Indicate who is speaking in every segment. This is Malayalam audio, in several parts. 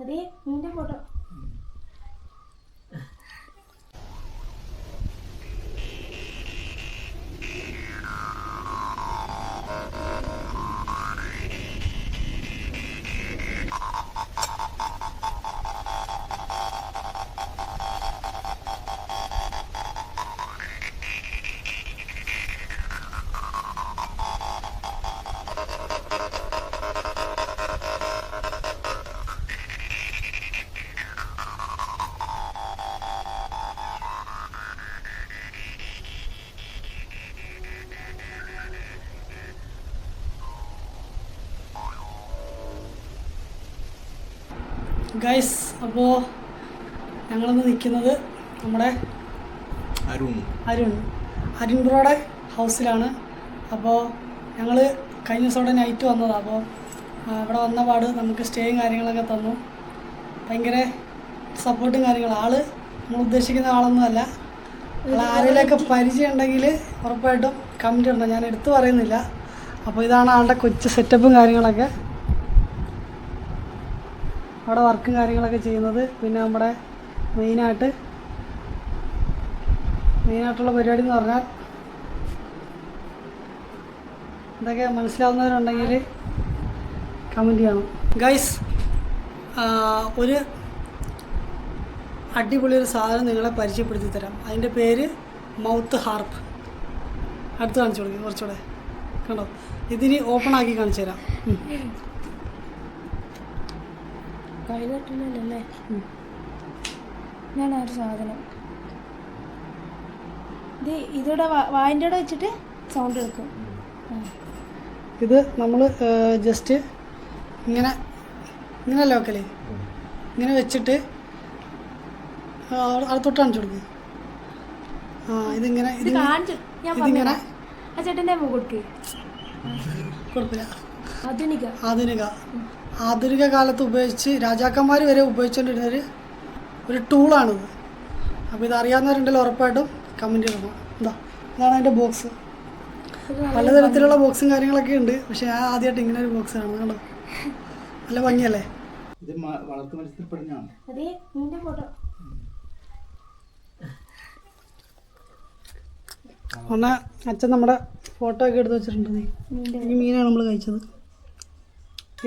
Speaker 1: അതെ നിന്റെ ഫോട്ടോ.
Speaker 2: ഗൈസ് അപ്പോൾ ഞങ്ങളിന്ന് നിൽക്കുന്നത് നമ്മുടെ
Speaker 3: അരുൺ.
Speaker 2: അരുൺ. അരുൺ ബ്രോയുടെ ഹൗസിലാണ്. അപ്പോൾ ഞങ്ങൾ കഴിഞ്ഞ ദിവസം അവിടെ നൈറ്റ് വന്നതാണ് അപ്പോൾ ഇവിടെ വന്ന പാട് നമുക്ക് സ്റ്റേയും കാര്യങ്ങളൊക്കെ തന്നു. ഭയങ്കര സപ്പോർട്ടും കാര്യങ്ങളും. ആൾ നമ്മൾ ഉദ്ദേശിക്കുന്ന ആളൊന്നും അല്ല. ആരെയൊക്കെ പരിചയം ഉണ്ടെങ്കിൽ ഉറപ്പായിട്ടും കമന്റ് ഇടണം. ഞാൻ എടുത്തു പറയുന്നില്ല. അപ്പോൾ ഇതാണ് ആളുടെ കൊച്ചു സെറ്റപ്പും കാര്യങ്ങളൊക്കെ. അവിടെ വർക്കും കാര്യങ്ങളൊക്കെ ചെയ്യുന്നത്. പിന്നെ നമ്മുടെ മെയിനായിട്ട് മെയിനായിട്ടുള്ള പരിപാടി എന്ന് പറഞ്ഞാൽ ഇതൊക്കെ മനസ്സിലാവുന്നവരുണ്ടെങ്കിൽ കമന്റ് ചെയ്യണം. ഗൈസ് ഒരു അടിപൊളി ഒരു സാധനം നിങ്ങളെ പരിചയപ്പെടുത്തി തരാം അതിന്റെ പേര് മൗത്ത് ഹാർപ്പ്. അടുത്ത് കാണിച്ചു കൊടുക്കും കുറച്ചുകൂടെ. കണ്ടോ? ഇതിന് ഓപ്പൺ ആക്കി കാണിച്ചു തരാം ഉം.
Speaker 1: കൈ തട്ടുന്നല്ലേ ഞാൻ ആ ഒരു സാധനം. ഇത് ഇതിവിടെ വായിന്റെ ഇവിടെ വെച്ചിട്ട് സൗണ്ട് എടുക്കും.
Speaker 2: ഇത് നമ്മൾ ജസ്റ്റ് ഇങ്ങനെ ഇങ്ങനെ ലോക്കലേ ഇങ്ങനെ വെച്ചിട്ട് അവിടെ തൊട്ട് കാണിച്ചു കൊടുക്കും. ആ ഇതിങ്ങനെ ഇതിങ്ങനെ
Speaker 1: ചേട്ടന്റെ
Speaker 2: കുഴപ്പമില്ല
Speaker 1: ആധുനിക.
Speaker 2: ആധുനിക. ആധുനിക കാലത്ത് ഉപയോഗിച്ച് രാജാക്കന്മാർ വരെ ഉപയോഗിച്ചുകൊണ്ടിരുന്നൊരു ഒരു ടൂളാണിത് അപ്പോൾ ഇത് അറിയാവുന്നവരുണ്ടെങ്കിൽ ഉറപ്പായിട്ടും കമന്റ് ചെയ്യണം എന്താ ഇതാണ് അതിന്റെ ബോക്സ് പലതരത്തിലുള്ള ബോക്സും കാര്യങ്ങളൊക്കെ ഉണ്ട്. പക്ഷെ ഞാൻ ആദ്യമായിട്ട് ഇങ്ങനെ ഒരു ബോക്സ് ആണ് കണ്ടോ? നല്ല ഭംഗിയല്ലേ?
Speaker 3: ഇത് വളർത്തു
Speaker 2: ഒന്ന് അച്ഛൻ നമ്മുടെ ഫോട്ടോ ഒക്കെ എടുത്ത് വെച്ചിട്ടുണ്ട്. ഈ മീനാണ് നമ്മൾ കഴിച്ചത്.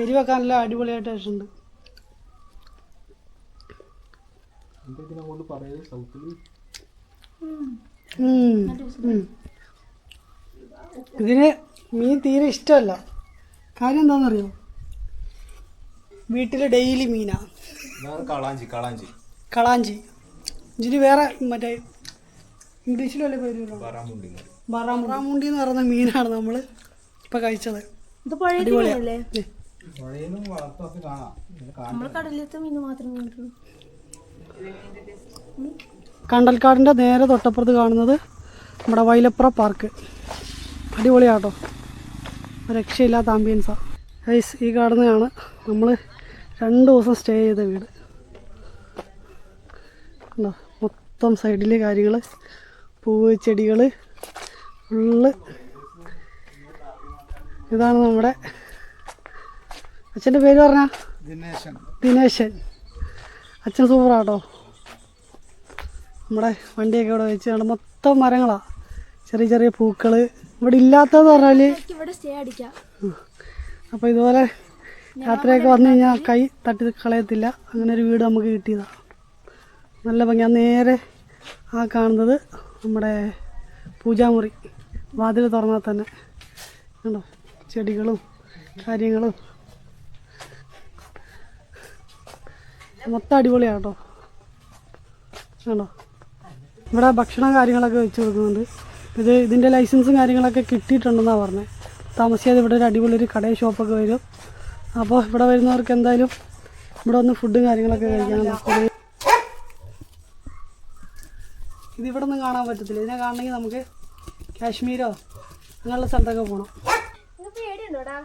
Speaker 2: എരിവൊക്കെ നല്ല അടിപൊളിയായിട്ട് വെച്ചിട്ടുണ്ട്
Speaker 3: എന്താ ഇതിനെ
Speaker 2: മീൻ തീരെ ഇഷ്ടമല്ല. കാര്യം എന്താണെന്നറിയോ? വീട്ടിൽ ഡെയിലി മീനാ.
Speaker 3: വേറെ കളാഞ്ചി കളാഞ്ചി.
Speaker 2: കളാഞ്ചി. ഇതിന് വേറെ മറ്റേ ഇംഗ്ലീഷിലല്ലേ വല്ല പേര് ബറാമുണ്ടി. എന്ന് പറയുന്ന മീനാണ് നമ്മൾ ഇപ്പം കഴിച്ചത്.
Speaker 1: ഇത് പഴയ
Speaker 3: പുഴയിലും വളർത്തൊക്കെ കാണാം.
Speaker 1: നമ്മൾ കടലിലത്തെ മീൻ
Speaker 2: കണ്ടൽക്കാടിന്റെ നേരെ തൊട്ടപ്പുറത്ത് കാണുന്നത് നമ്മുടെ വൈലപ്ര പാർക്ക് അടിപൊളിയാട്ടോ. രക്ഷയില്ലാത്ത ആംബിയൻസാണ് ഐസ് ഈ കാണുന്നതാണ് നമ്മൾ രണ്ട് ദിവസം സ്റ്റേ ചെയ്ത വീട്. കണ്ടോ? മൊത്തം സൈഡിൽ കാര്യങ്ങൾ പൂവ് ചെടികൾ ഫുള്ള് ഇതാണ് നമ്മുടെ അച്ഛന്റെ പേര് പറഞ്ഞാൽ
Speaker 3: ദിനേശൻ.
Speaker 2: ദിനേശൻ. അച്ഛൻ സൂപ്പറാട്ടോ. നമ്മുടെ വണ്ടിയൊക്കെ ഇവിടെ വെച്ച് കണ്ട് മൊത്തം മരങ്ങളാണ് ചെറിയ ചെറിയ പൂക്കൾ ഇവിടെ ഇല്ലാത്തതെന്ന് പറഞ്ഞാൽ
Speaker 1: അപ്പൊ
Speaker 2: അപ്പോൾ ഇതുപോലെ യാത്രയൊക്കെ വന്നു കഴിഞ്ഞാൽ കൈ തട്ടി കളയത്തില്ല. അങ്ങനെ ഒരു വീട് നമുക്ക് കിട്ടിയതാണ് നല്ല ഭംഗി ആ നേരെ ആ കാണുന്നത് നമ്മുടെ പൂജാമുറി. വാതിൽ തുറന്നാൽ തന്നെ. കണ്ടോ? ചെടികളും കാര്യങ്ങളും. മൊത്തം അടിപൊളിയാണ്? കേട്ടോ ആണോ? ഇവിടെ ഭക്ഷണം കാര്യങ്ങളൊക്കെ വെച്ച് കൊടുക്കുന്നുണ്ട്. ഇത് ഇതിന്റെ ലൈസൻസും കാര്യങ്ങളൊക്കെ കിട്ടിയിട്ടുണ്ടെന്നാണ് പറഞ്ഞത് താമസിയാതെ ഇവിടെ ഒരു അടിപൊളി ഒരു കടയും ഷോപ്പൊക്കെ വരും. അപ്പോൾ ഇവിടെ വരുന്നവർക്ക് എന്തായാലും ഇവിടെ വന്ന് ഫുഡും കാര്യങ്ങളൊക്കെ കഴിക്കാനുള്ള ഇത് ഇവിടെ ഒന്നും കാണാൻ പറ്റത്തില്ല. ഇതിനെ കാണണമെങ്കിൽ നമുക്ക് കാശ്മീരോ അങ്ങനെയുള്ള സ്ഥലത്തൊക്കെ പോകണം
Speaker 1: പേടിയുണ്ടോടാ?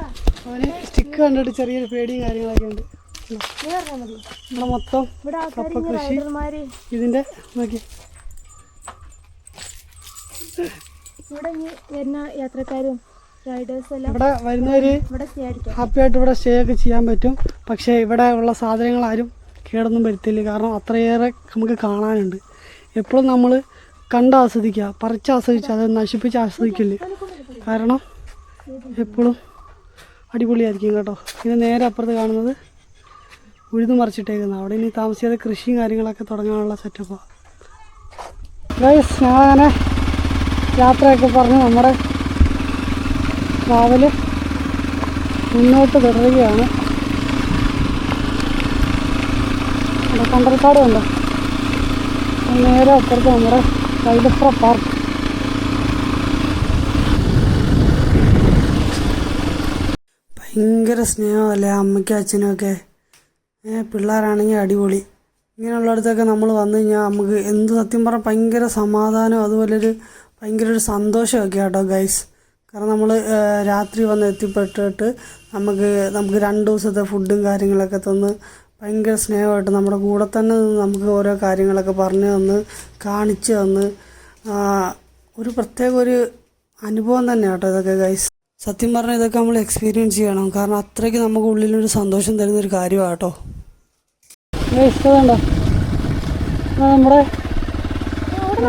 Speaker 2: അവന് സ്റ്റിക്ക് കണ്ടിട്ട് ചെറിയൊരു പേടിയും കാര്യങ്ങളൊക്കെ ഉണ്ട്. ഇവിടെ മൊത്തം കപ്പ കൃഷി.
Speaker 1: ഇതിന്റെ
Speaker 2: ഇതിന്റെ നോക്കി
Speaker 1: ഇവിടെ വരുന്ന യാത്രക്കാരും
Speaker 2: ഇവിടെ വരുന്നവർ
Speaker 1: ഇവിടെ സ്റ്റേ
Speaker 2: ഹാപ്പി ആയിട്ട് ഇവിടെ സ്റ്റേ ഒക്കെ ചെയ്യാൻ പറ്റും. പക്ഷേ ഇവിടെ ഉള്ള സാധനങ്ങൾ ആരും കേടൊന്നും വരുത്തില്ല. കാരണം അത്രയേറെ നമുക്ക് കാണാനുണ്ട്. എപ്പോഴും നമ്മൾ കണ്ട് ആസ്വദിക്കുക പറിച്ച് ആസ്വദിച്ച് അത് നശിപ്പിച്ച് ആസ്വദിക്കില്ല? കാരണം എപ്പോഴും അടിപൊളിയായിരിക്കും കേട്ടോ. പിന്നെ നേരെ അപ്പുറത്ത് കാണുന്നത് ഉഴുതു മറിച്ചിട്ടേക്കുന്നത് അവിടെ ഇനി താമസിയാതെ കൃഷിയും കാര്യങ്ങളൊക്കെ തുടങ്ങാനുള്ള സെറ്റപ്പാണ് ഗൈസ് ഞങ്ങളങ്ങനെ യാത്രയൊക്കെ പറഞ്ഞ് നമ്മുടെ ട്രാവൽ മുന്നോട്ട് തുടരുകയാണ്. കണ്ടൽക്കാട് കണ്ടോ നേരെ അപ്പുറത്ത് നമ്മുടെ കൈലപ്ര പാർക്ക് ഭയങ്കര സ്നേഹമല്ലേ അമ്മയ്ക്കും അച്ഛനും ഒക്കെ പിള്ളേരാണെങ്കിൽ അടിപൊളി. ഇങ്ങനെയുള്ളിടത്തൊക്കെ നമ്മൾ വന്നു കഴിഞ്ഞാൽ നമുക്ക് എന്ത് സത്യം പറഞ്ഞാൽ ഭയങ്കര സമാധാനം അതുപോലെ ഒരു ഭയങ്കര ഒരു സന്തോഷമൊക്കെ കേട്ടോ ഗൈസ് കാരണം നമ്മൾ രാത്രി വന്ന് എത്തിപ്പെട്ടിട്ട് നമുക്ക് നമുക്ക് രണ്ട് ദിവസത്തെ ഫുഡും കാര്യങ്ങളൊക്കെ തന്ന് ഭയങ്കര സ്നേഹമായിട്ട് നമ്മുടെ കൂടെ തന്നെ നിന്ന് നമുക്ക് ഓരോ കാര്യങ്ങളൊക്കെ പറഞ്ഞു തന്ന് കാണിച്ചു തന്ന്. ഒരു പ്രത്യേക ഒരു അനുഭവം തന്നെ കേട്ടോ ഇതൊക്കെ ഗൈസ് സത്യം പറഞ്ഞാൽ ഇതൊക്കെ നമ്മൾ എക്സ്പീരിയൻസ് ചെയ്യണം. കാരണം അത്രയ്ക്ക് നമുക്ക് ഉള്ളിലൊരു സന്തോഷം തരുന്ന ഒരു കാര്യമാണ് കേട്ടോ ഇഷ്ടമുണ്ടോ നമ്മുടെ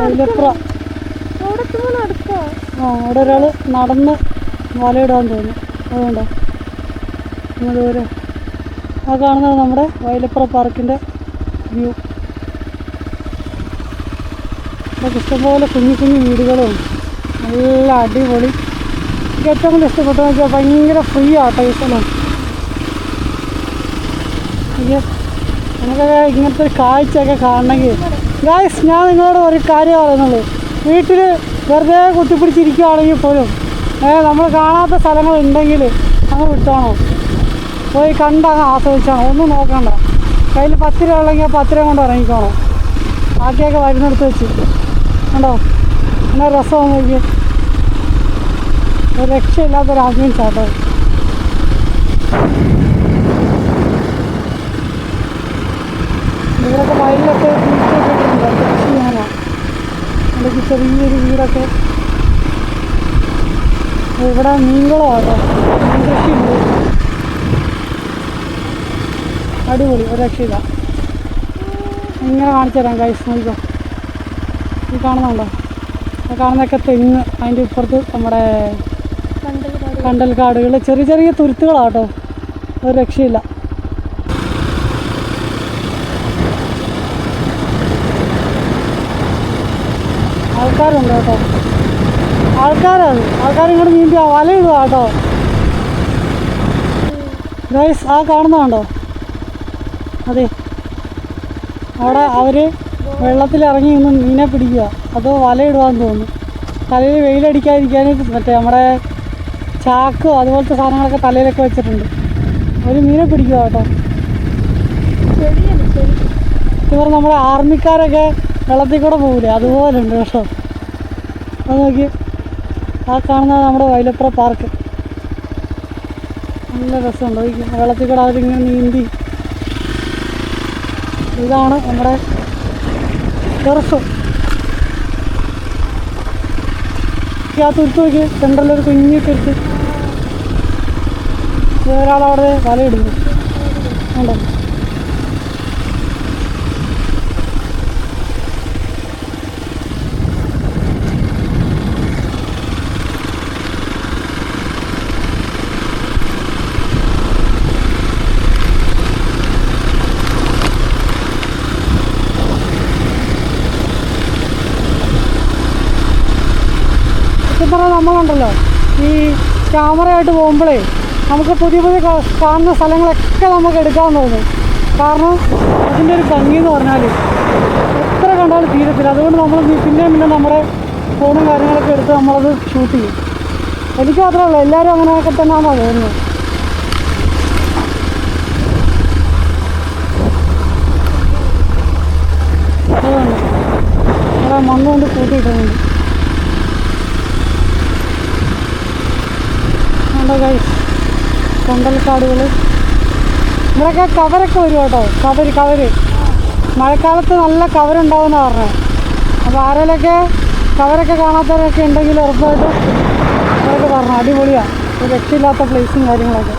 Speaker 1: അവിടെ
Speaker 2: ആ ഒരാൾ നടന്ന് വലയിടാൻ തോന്നുന്നു. അതുകൊണ്ടോ. നമ്മളൊരു ദൂരെ ആ കാണുന്നത് നമ്മുടെ വൈലപ്പുറ പാർക്കിന്റെ വ്യൂ. ഇഷ്ടംപോലെ കുഞ്ഞു കുഞ്ഞു വീടുകളും നല്ല അടിപൊളി ഏറ്റവും കൂടുതൽ ഇഷ്ടപ്പെട്ടതെന്ന് വെച്ചാൽ ഭയങ്കര ഫ്രീ ആട്ടോ ഈ സ്ഥലം അയ്യോ നമുക്കൊക്കെ ഇങ്ങനത്തെ ഒരു കാഴ്ചയൊക്കെ കാണണമെങ്കിൽ ഗായ്സ് ഞാൻ നിങ്ങളോട് ഒരു കാര്യം പറയുന്നുള്ളൂ. വീട്ടിൽ വെറുതെ കുത്തിപ്പിടിച്ചിരിക്കുകയാണെങ്കിൽ പോലും ഏഹ് നമ്മൾ കാണാത്ത സ്ഥലങ്ങൾ ഉണ്ടെങ്കിൽ അങ്ങ് വിട്ടോണം. പോയി കണ്ടങ്ങ് ആസ്വദിച്ചാണോ. ഒന്നും നോക്കണ്ട. കയ്യിൽ പത്ത് രൂപ ഉള്ളെങ്കിൽ പത്ത് രൂപ കൊണ്ട് ഇറങ്ങിക്കോണം ബാക്കിയൊക്കെ വരുന്നിടത്ത് വെച്ച്. കണ്ടോ? എന്നാ രസം നോക്കി ഒരു രക്ഷയില്ലാത്തൊരു രാജ്യം ആട്ടോ കൃഷി ചെയ്യാനാണ് അല്ലെങ്കിൽ ചെറിയൊരു വീടൊക്കെ? ഇവിടെ മീൻ കൃഷിയുണ്ട് അടിപൊളി ഒരു രക്ഷയില്ല. ഇങ്ങനെ കാണിച്ചു തരാം കൈസ് നോക്കോ ഈ കാണുന്നുണ്ടോ? ആ കാണുന്നതൊക്കെ തെങ്ങ് അതിന്റെ ഇപ്പുറത്ത് നമ്മുടെ
Speaker 1: കണ്ടൽ
Speaker 2: കാടുകൾ ചെറിയ ചെറിയ തുരുത്തുകളാട്ടോ. ഒരു രക്ഷയില്ല. ആൾക്കാരുണ്ട് കേട്ടോ ആൾക്കാരാണ് ആൾക്കാർ ഇങ്ങോട്ട് നീന്തി വലയിടുക കേട്ടോ. ഗൈസ് ആ കാണുന്നതുണ്ടോ അതെ. അവിടെ അവർ വെള്ളത്തിലിറങ്ങി നിന്ന് മീനെ പിടിക്കുക. അതോ വലയിടുക എന്ന് തോന്നുന്നു. തലയിൽ വെയിലടിക്കാതിരിക്കാനും മറ്റേ നമ്മുടെ ചാക്ക് അതുപോലത്തെ സാധനങ്ങളൊക്കെ തലയിലൊക്കെ വെച്ചിട്ടുണ്ട്. ഒരു മീനെ പിടിക്കുക കേട്ടോ. ഇവർ നമ്മുടെ ആർമിക്കാരൊക്കെ വെള്ളത്തിൽ കൂടെ പോകില്ലേ അതുപോലെ ഉണ്ട് കേട്ടോ. അത് നോക്കി. ആ കാണുന്നത് നമ്മുടെ വൈലപ്പുറ പാർക്ക്. നല്ല രസമുണ്ട്. വെള്ളത്തിൽ കൂടെ അവരിങ്ങനെ നീന്തി. ഇതാണ് നമ്മുടെ ടെറസ്. ആ തുരുത്ത് നോക്കി സെൻട്രലൊരു കുഞ്ഞു തുരുത്ത് ഒരാളവിടെ വലയിടുന്നു. ഉണ്ടോ സത്യം പറഞ്ഞാൽ നമ്മളുണ്ടല്ലോ ഈ ക്യാമറയായിട്ട് പോകുമ്പോഴേ നമുക്ക് പുതിയ പുതിയ കാണുന്ന സ്ഥലങ്ങളൊക്കെ നമുക്ക് എടുക്കാൻ തോന്നും. കാരണം അതിന്റെ ഒരു ഭംഗി എന്ന് പറഞ്ഞാൽ എത്ര കണ്ടാലും തീരത്തില്ല. അതുകൊണ്ട് നമ്മൾ പിന്നെ പിന്നെയും പിന്നെ നമ്മുടെ ഫോണും കാര്യങ്ങളൊക്കെ എടുത്ത് നമ്മളത് ഷൂട്ട് ചെയ്യും. എനിക്ക് മാത്രമേ ഉള്ളൂ. എല്ലാവരും അങ്ങനെയൊക്കെ തന്നെയാണോ തോന്നുന്നത്. അതുകൊണ്ട് നമ്മളെ മണ്ണുകൊണ്ട് കൂട്ടിയിട്ടുണ്ട് ഉണ്ട് ഗൈസ് കൊണ്ടൽക്കാടുകൾ ഇവിടെയൊക്കെ കവരൊക്കെ വരും കേട്ടോ. കവര് കവര്. മഴക്കാലത്ത് നല്ല കവരുണ്ടാവുമെന്ന് പറഞ്ഞത് അപ്പോൾ ആരെങ്കിലൊക്കെ കവരൊക്കെ കാണാത്തവരൊക്കെ ഉണ്ടെങ്കിൽ ഉറപ്പായിട്ട് അവരൊക്കെ പറഞ്ഞു. അടിപൊളിയാണ് രക്ഷയില്ലാത്ത പ്ലേസും കാര്യങ്ങളൊക്കെ.